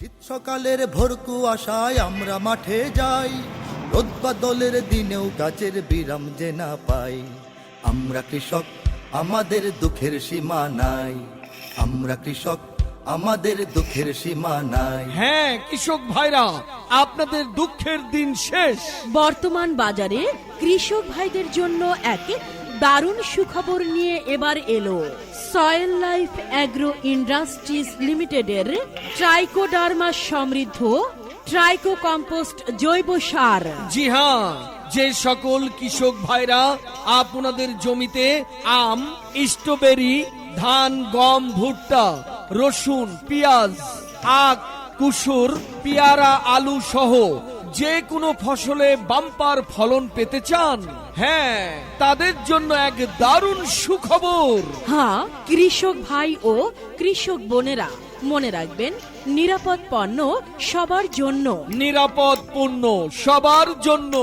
শীত সকালের ভোর কুয়াশায় আমরা মাঠে যাই। রোদ বাদলের দিনেও গাছের বিরাম যে না পাই। আমরা কৃষক আমাদের দুঃখের সীমা নাই। আমরা কৃষক আমাদের দুঃখের সীমা নাই। হ্যাঁ কৃষক ভাইরা আপনাদের দুঃখের দিন শেষ। বর্তমান বাজারে কৃষক ভাইদের জন্য এক দারুণ সুখবর নিয়ে এবার এলো। সয়েল লাইফ অ্যাগ্রো ইন্ডাস্ট্রিজ লিমিটেডের ট্রাইকোডার্মা সমৃদ্ধ ট্রাইকো কম্পোস্ট জৈব সার। জি হ্যাঁ যে সকল কৃষক ভাইরা আপনাদের জমিতে আম, স্ট্রবেরি, ধান, গম, ভুট্টা, রসুন, পেঁয়াজ, আখ কুসুর পেয়ারা আলু সহ যে কোনো ফসলে বাম্পার ফলন পেতে চান। হ্যাঁ তাদের জন্য এক দারুণ সুখবর। হ্যাঁ কৃষক ভাই ও কৃষক বোনেরা মনে রাখবেন নিরাপদ পণ্য সবার জন্য। নিরাপদ পণ্য সবার জন্য।